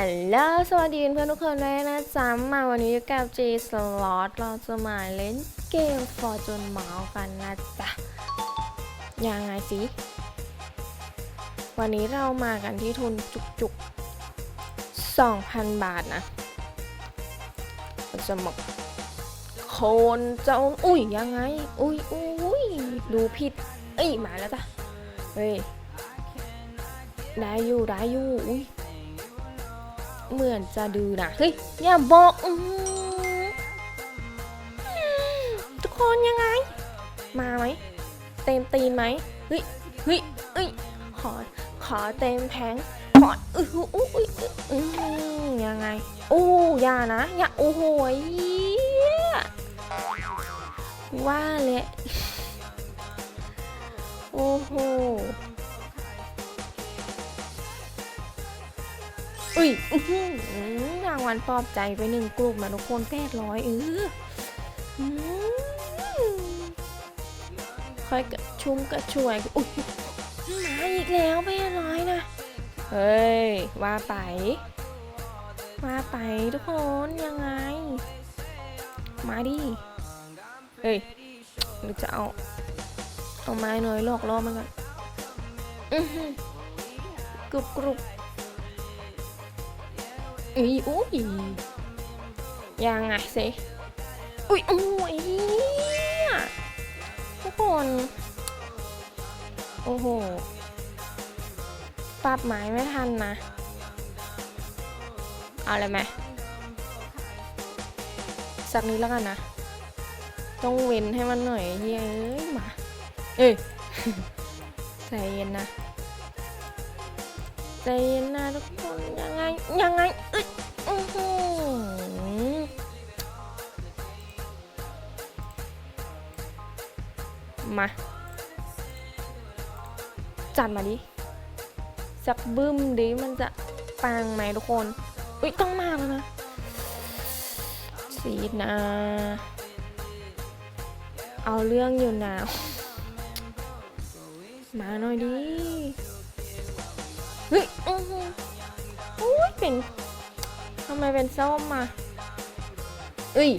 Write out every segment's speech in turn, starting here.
ฮัลโหลสวัสดีเพื่อนทุกคนด้วยนะจ๊ะมาวันนี้อยู่กับ G Slot เราจะมาเล่นเกม Fortune m o u กันนะจ๊ะ ยังไงสิ วันนี้เรามากันที่ทุนจุกๆ 2,000 บาทนะเราจะมาโคนเจ้า อุ้ยยังไง อุ้ยอุ้ยดูผิด เอ้ย มาแล้วจ้ะ เฮ้ย ได้อยู่ ได้อยู่ อุ้ย เหมือนจะดื้อนะเฮ้ยอย่าบอกอือทุกคนยังไง มาไหมเต็มตีนไหมเฮ้ยเฮ้ยเอ้ยขอขอเต็มแผงขออืออู้อู้อู้อือยังไงโอ้อย่านะอย่าโอ้โหยว่าเละโอ้โห อุ้ยรางวัลปลอบใจไปหนึ่งกลุ่มนะทุกคนแปดร้อยเออค่อยกระชุ่มกระชวยอุ้ยมาอีกแล้วแปดร้อยนะ เฮ้ย ว่าไป ว่าไปทุกคนยังไง มาดิ เฮ้ยหรือจะเอา เอาไม้หน่อยหลอกล่อมันก่อนอือหือกรุบกรุบ อุ้ยอุ้ยยังไงสิอุ้ยอุ้ยทุกคน โอ้โหปรับหมายไม่ทันนะ เอาเลยไหมสักนี้แล้วกันนะ ต้องเว้นให้มันหน่อยเฮ้ยเอ้ยมา เอ้ยใจเย็นนะ ใจเย็นนะทุกคนยังไงยังไงอ้ยอื้อหือมาจัดมาดิสักบึ้มดิมันจะปังไหมทุกคน อุ้ยต้องมาแล้วนะสีนะ เอาเรื่องอยู่นะมาหน่อยดิ ฮ้ยอือหืออุ้ยเป็นทำไมเป็นส้มมาเอ้ย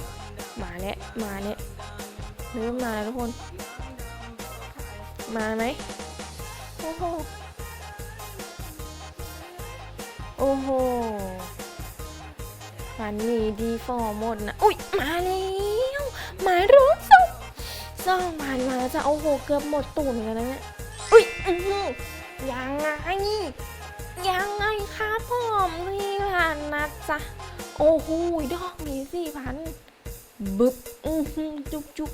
มาแล้วมาแล้วเริ่มมาแล้วทุกคน มาไหมโอ้โหโอ้โหวันนี้ดีฟอร์หมดนะอุ้ยมาแล้วมารู้สุกสองพันมาแล้วจะโอ้โหเกือบหมดตูนเหมือนกันนะเนี่ยอุ้ยอือหือยังไง ยังไงครับผมสี่พันนะจ๊ะ โอ้โหดอกนี้สี่พันบึ๊บจุ๊บจุ๊บ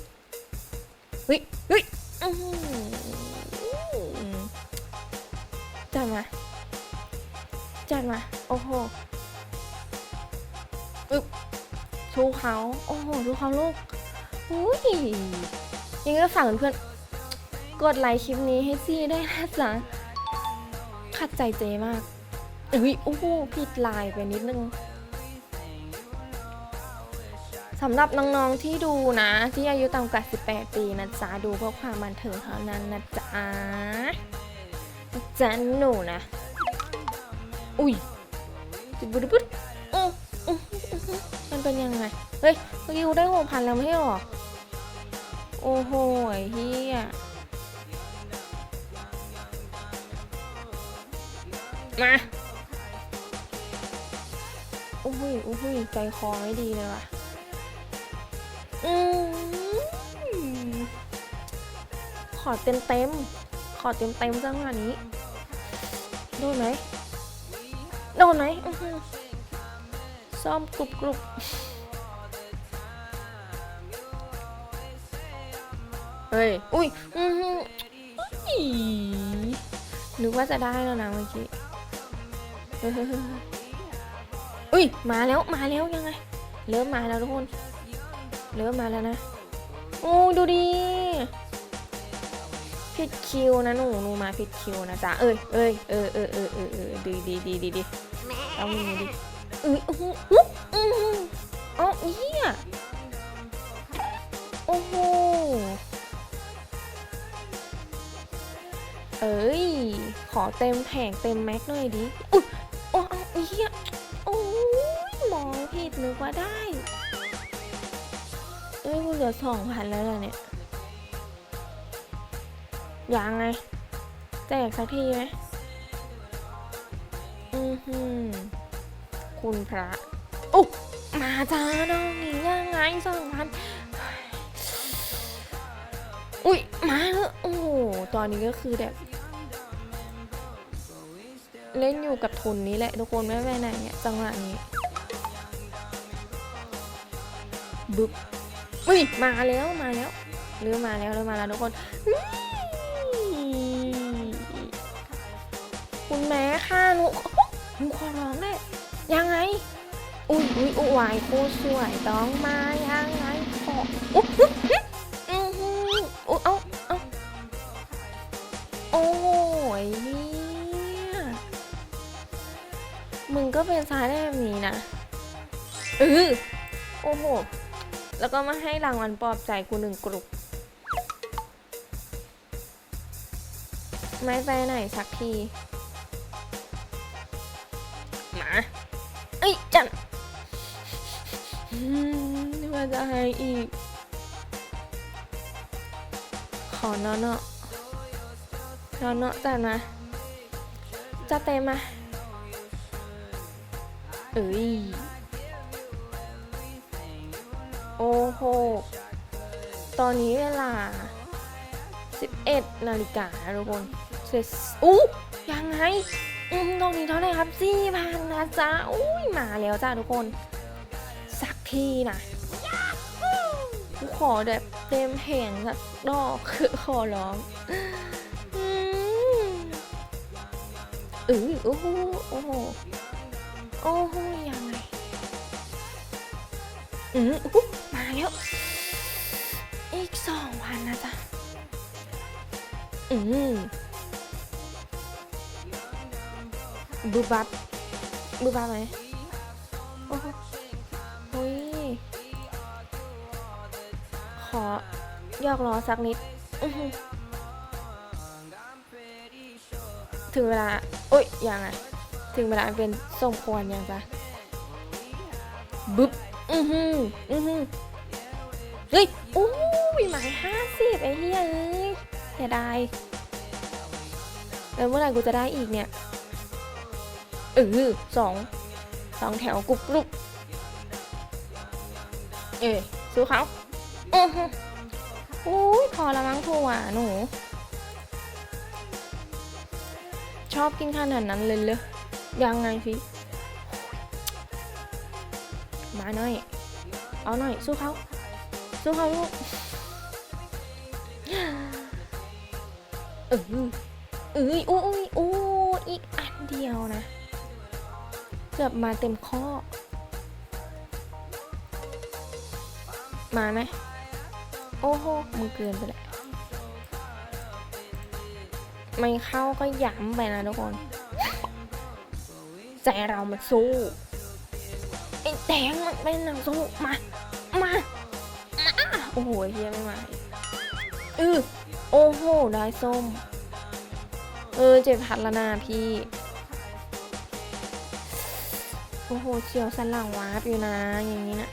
เฮ้ยเฮ้ยจัดมา จัดมา โอ้โหอึบชูเขา โอ้โหชูเขาลูกอุ้ยยังก็ฝากเพื่อนกดไลค์คลิปนี้ให้ซี่ได้นะจ๊ะ ขัดใจเจมากเอ้ยโอ้โหผิดลายไปนิดนึงสำหรับน้องๆที่ดูนะ ที่อายุต่ำกว่า 18 ปีนะจ๊ะ ดูเพื่อความบันเทิงเท่านั้นนะจ๊ะจ๊ะหนูนะ อุ้ยจุดบุดบุดอืออือมันเป็นยังไง เฮ้ยเมื่อกี้กูได้หกพันแล้วไม่ใช่หรอ โอ้โหเฮีย มาโอ้โหโอ้โหใจคอไม่ดีเลยว่ะ อืมขอเต็มเต็ม ขอเต็มเต็มจังหวะนี้ โดนไหม โดนไหมซ้อหือซ่อมกรุบกรุบเฮ้ย อุ้ยอือหือนึกว่าจะได้แล้วนะเมื่อกี้ อุ้ยมาแล้วมาแล้วยังไง เริ่มมาแล้วทุกคน เริ่มมาแล้วนะ โอ้ดูดิผิดคิวนะหนูหนูมาผิดคิวนะจ๊ะเอ้ยเอ้ยเออเออเออเออเออดีดีดีดีดีต้องมีดิเอ้ยโอ้โหอือหืออ๋อเหี้ยโอ้โหเอ้ย ขอเต็มแผงเต็มแม็กหน่อยดิอุ้ย โอ้เอาเหี้ยองผิดนึกว่าได้เอ้ยกูเหลือสองพันแล้วเหรอเนี่ย ยังไง แจกสักทีไหมอือหือ คุณพระอุ๊ยมาจ้าน้องนี่ยังไงสองพันอุ้ยมาเถอะโอ้โห ตอนนี้ก็คือแบบ เล่นอยู่กับทุนนี้แหละทุกคนไม่ไปไหนเนี่ยจังหวะนี้บึ๊บอุ้ยมาแล้วมาแล้วเริ่มมาแล้วเริ่มมาแล้วทุกคนอื้อคุณแม่ค่ะหนูหนูขอร้องได้ยังไงอุ้ยอุ้ยอุ้ยวายโคตรสวยต้องมายังไงขออุ๊ยอื้อหืออุ๊ยเอ้า ก็เป็นซ้ายได้แบบนี้นะเออโอ้โห แล้วก็มาให้รางวัลปลอบใจกูหนึ่งกลุ่มไม่ไปไหนสักทีมาเอ้ยจันอืมนี่ว่าจะให้อีก ขอนอนเนาะนอนเนาะจันมาจะเต็มมา เอ้ย โอ้โห ตอนนี้เวลา 11 นาฬิกาทุกคนเสร็จอู้ยังไงอืมตรงนี้เท่าไหร่ครับสี่พันนะจ๊ะอุ้ยมาแล้วจ้าทุกคน สักทีนะกูขอแบบเต็มแผงสักดอกคือขอร้องอืมเออโอ้โหโอ้โห โอ้โหยังไง อืมอุ๊ยมาแล้ว อีกสองพันนะจ๊ะ อืมบูบับบูบับไหมโอ้โหยขอยอกล้อสักนิดถือหือถึงเวลา โอ้ยยังไง ถึงเวลาเป็นสมควรยังจ้ะบึ๊บอือหืออือหือเฮ้ยอู้ยหมายห้าสิบไอ้เหี้ยเอ้ยเสียดายแล้วเมื่อไหร่กูจะได้อีกเนี่ยเออสองสองแถวกรุบกรุบเอ้ยสู้เขาอือฮึอุ้ยพอละมั้งถั่วหนู ชอบกินขนาดนั้นเลยเลย ยังไงพี่มาหน่อย เอาหน่อย สู้เขาสู้เขาลูกเออเอ้ยอุ้ยอุ้ยอีกอันเดียวนะ เกือบมาเต็มข้อ มาไหมโอ้โหมึงเกินไปแหละไม่เข้าก็ย้ำไปนะทุกคน ใจเรามันสู้ไอ้แดงมันเป็นหนังสู้มา มา มา โอ้โหเฮียไม่มาเออโอ้โห ได้ส้ม เออ เจ็บพัดล้วนะพี่ โอ้โหเชียวสันหลังวาร์ปอยู่นะ อย่างนี้นะ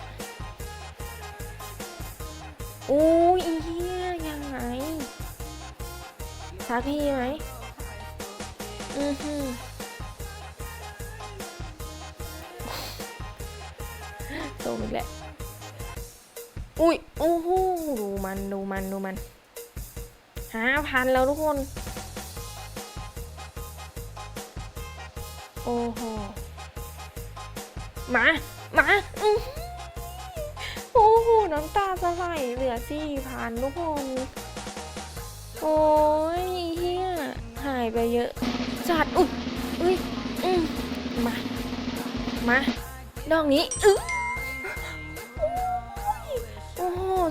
โอ้ยเหี้ยยังไงสักทีไหม อือหื มอีกแล้วอุ้ยโอ้โหดูมันดูมันดูมันห้าพันแล้วทุกคน โอ้โหมามาอื้อหือโอ้โหน้ำตาจะไหลเหลือสี่พันทุกคน โอ้ยเฮียหายไปเยอะจัดอุ้ยอุ้ยอืมมา มาดอกนี้อื้อ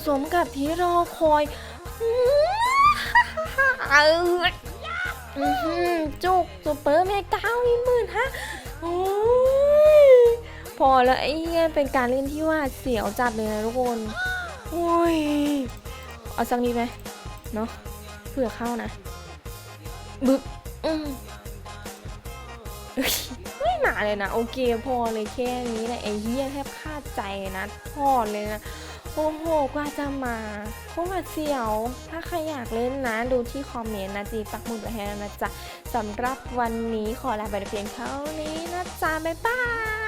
สมกับที่รอคอยอื้ออื้อหือจุกซูเปอร์แม่เก้าอีหมื่นห้าโอ้ยพอแล้วไอ้เหี้ยเป็นการเล่นที่ว่าเสียวจัดเลยนะทุกคนโอ้ยเอาสักนิดไหมเนาะเผื่อเข้านะบึ๊บอืมเอ้ยไม่มาเลยนะ โอเคพอเลยแค่นี้แหละไอ้เหี้ยแทบขาดใจนะทอดเลยนะ โอ้โห กว่าจะมาโคตรเสียว ถ้าใครอยากเล่นนะ ดูที่คอมเมนต์นะจีปักหมุดไว้ให้นะจ๊ะสำหรับวันนี้ขอลาไปเพียงเท่านี้นะจ๊ะ บ๊ายบาย